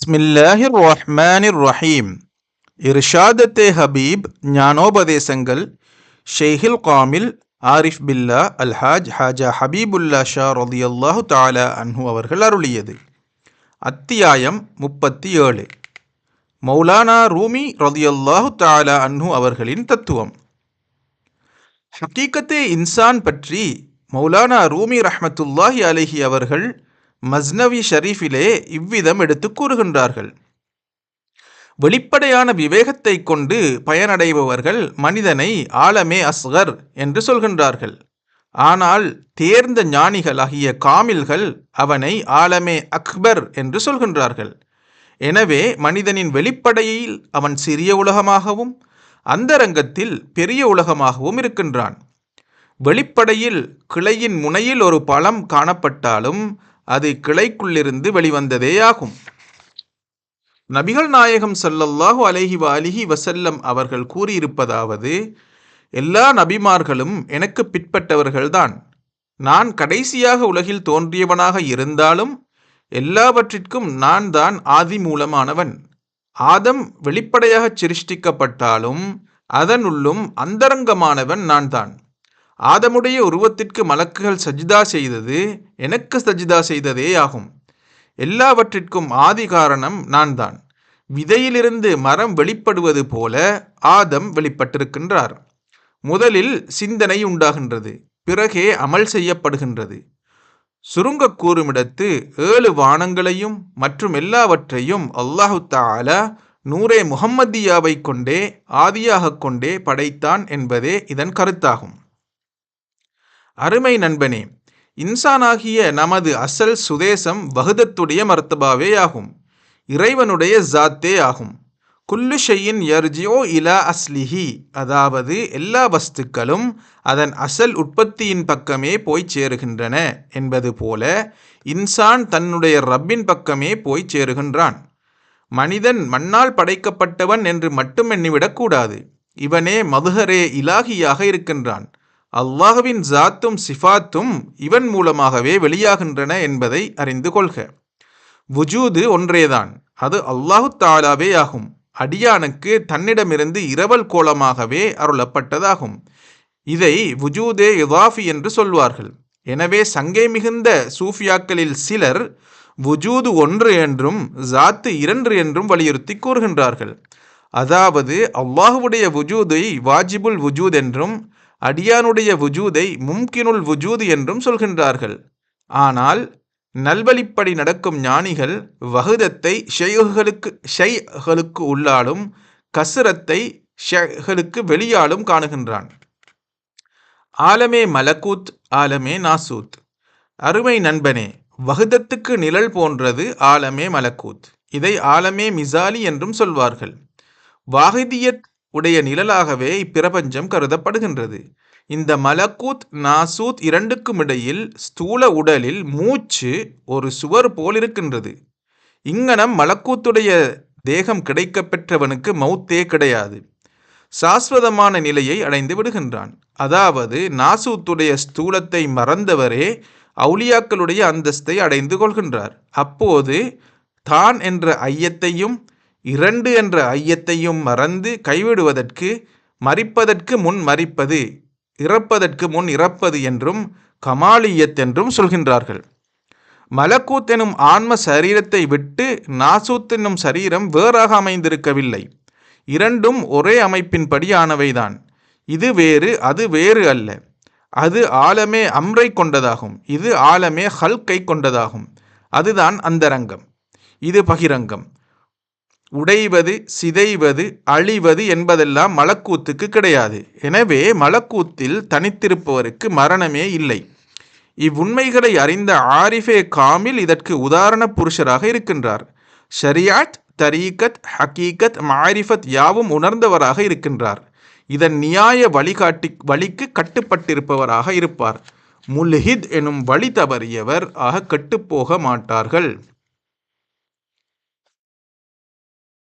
பிஸ்மில்லாஹிர் ரஹ்மானிர் ரஹீம் இர்ஷாதத்தே ஹபீப் ஞானோபதேசங்கள் ஷெய்ஹில் காமில் ஆரிஃப் பில்லா அல்ஹாஜ் ஹாஜா ஹபீபுல்லா ஷா ரதியல்லாஹு தாலா அன்ஹு அவர்கள் அருளியது அத்தியாயம் முப்பத்தி ஏழு மௌலானா ரூமி ரதியல்லாஹு தாலா அன்ஹு அவர்களின் தத்துவம் ஹக்கீக்கத்தே இன்சான் பற்றி மௌலானா ரூமி ரஹ்மத்துல்லாஹி அலைஹி அவர்கள் மஸ்னவி ஷரீஃபிலே இவ்விதம் எடுத்து கூறுகின்றார்கள். வெளிப்படையான விவேகத்தை கொண்டு பயனடைபவர்கள் மனிதனை ஆலமே அஸ்கர் என்று சொல்கின்றார்கள். ஆனால் தேர்ந்த ஞானிகளாகிய காமில்கள் அவனை ஆலமே அக்பர் என்று சொல்கின்றார்கள். எனவே மனிதனின் வெளிப்படையில் அவன் சிறிய உலகமாகவும் அந்தரங்கத்தில் பெரிய உலகமாகவும் இருக்கின்றான். வெளிப்படையில் கிளையின் முனையில் ஒரு பழம் காணப்பட்டாலும் அது கிளைக்குள்ளிருந்து வெளிவந்ததேயாகும் நபிகள் நாயகம் சல்லல்லாஹு அலஹி அலிஹி வசல்லம் அவர்கள் கூறியிருப்பதாவது எல்லா நபிமார்களும் எனக்கு பிற்பட்டவர்கள்தான். நான் கடைசியாக உலகில் தோன்றியவனாக இருந்தாலும் எல்லாவற்றிற்கும் நான் தான் ஆதி மூலமானவன். ஆதம் வெளிப்படையாக சிருஷ்டிக்கப்பட்டாலும் அதனுள்ளும் அந்தரங்கமானவன் நான் தான். ஆதமுடைய உருவத்திற்கு மலக்குகள் சஜிதா செய்தது எனக்கு சஜிதா செய்ததே ஆகும். எல்லாவற்றிற்கும் ஆதி காரணம் நான் தான் விதையிலிருந்து மரம் வெளிப்படுவது போல ஆதம் வெளிப்பட்டிருக்கின்றார். முதலில் சிந்தனை உண்டாகின்றது பிறகே அமல் செய்யப்படுகின்றது. சுருங்க கூறுமிடத்து ஏழு வானங்களையும் மற்றும் எல்லாவற்றையும் அல்லாஹு தாலா நூரே முகம்மதியாவை கொண்டே ஆதியாக கொண்டே படைத்தான் என்பதே இதன் கருத்தாகும். அருமை நண்பனே இன்சானாகிய நமது அசல் சுதேசம் வகுதத்துடைய மர்த்தபாவே ஆகும். இறைவனுடைய ஜாத்தே ஆகும். குல்லு ஷையின் யர்ஜியோ இலா அஸ்லிஹி. அதாவது எல்லா வஸ்துக்களும் அதன் அசல் உற்பத்தியின் பக்கமே போய் சேருகின்றன என்பது போல இன்சான் தன்னுடைய ரப்பின் பக்கமே போய் சேருகின்றான். மனிதன் மண்ணால் படைக்கப்பட்டவன் என்று மட்டும் எண்ணிவிடக்கூடாது. இவனே மதுகரே இலாகியாக இருக்கின்றான். அல்லாஹுவின் ஜாத்தும் சிஃபாத்தும் இவன் மூலமாகவே வெளியாகின்றன என்பதை அறிந்து கொள்க. வுஜூது ஒன்றேதான். அது அல்லாஹு தாலாவே ஆகும். அடியானுக்கு தன்னிடமிருந்து இரவல் கோலமாகவே அருளப்பட்டதாகும். இதை வுஜூதே இதாஃபி என்று சொல்வார்கள். எனவே சங்கை மிகுந்த சூஃபியாக்களில் சிலர் வுஜூது ஒன்று என்றும் ஜாத்து இரண்டு என்றும் வலியுறுத்தி கூறுகின்றார்கள். அதாவது அல்லாஹுடைய வுஜூதை வாஜிபுல் வுஜூத் என்றும் அடியானுடைய வுஜூதை மும்கினுல் வுஜூது என்றும் சொல்கின்றார்கள். ஆனால் நல்வழிப்படி நடக்கும் ஞானிகள் வகுதத்தை ஷெய்களுக்கு ஷைகளுக்கு உள்ளாலும் கசுரத்தை ஷெய்களுக்கு வெளியாலும் காணுகின்றான். ஆலமே மலக்கூத் ஆலமே நாசூத். அருமை நண்பனே வகுதத்துக்கு நிழல் போன்றது ஆலமே மலக்கூத். இதை ஆலமே மிசாலி என்றும் சொல்வார்கள். வாகிதியத் உடைய நிழலாகவே இப்பிரபஞ்சம் கருதப்படுகின்றது. இந்த மலக்கூத் நாசூத் இரண்டுக்கும் இடையில் ஸ்தூல உடலில் மூச்சு ஒரு சுவர் போல் இருக்கின்றது. இங்கனம் மலக்கூத்துடைய தேகம் கிடைக்க பெற்றவனுக்கு மௌத்தே கிடையாது. சாஸ்வதமான நிலையை அடைந்து விடுகின்றான். அதாவது நாசூத்துடைய ஸ்தூலத்தை மறந்தவரே அவுலியாக்களுடைய அந்தஸ்தை அடைந்து கொள்கின்றார். அப்போது தான் என்ற ஐயத்தையும் இரண்டு என்ற ஐயத்தையும் மறந்து கைவிடுவதற்கு மறிப்பதற்கு முன் மறிப்பது இறப்பதற்கு முன் இறப்பது என்றும் கமாலியத் என்றும் சொல்கின்றார்கள். மலக்கூத் எனும் ஆன்ம சரீரத்தை விட்டு நாசூத் என்னும் சரீரம் வேறாக அமைந்திருக்கவில்லை. இரண்டும் ஒரே அமைப்பின்படியானவைதான். இது வேறு அது வேறு அல்ல. அது ஆலமே அம்ரை கொண்டதாகும். இது ஆலமே ஹல்கை கொண்டதாகும். அதுதான் அந்தரங்கம். இது பகிரங்கம். உடைவது சிதைவது அழிவது என்பதெல்லாம் மலக்கூத்துக்கு கிடையாது. எனவே மலக்கூத்தில் தனித்திருப்பவருக்கு மரணமே இல்லை. இவ்வுண்மைகளை அறிந்த ஆரிஃபே காமில் இதற்கு உதாரண புருஷராக இருக்கின்றார். ஷரியாத் தரீகத் ஹக்கீகத் மாரிஃபத் யாவும் உணர்ந்தவராக இருக்கின்றார். இதன் நியாய வழிகாட்டி வழிக்கு கட்டுப்பட்டிருப்பவராக இருப்பார். முல்ஹித் எனும் வழி தவறியவர் ஆக கட்டுப்போக மாட்டார்கள்.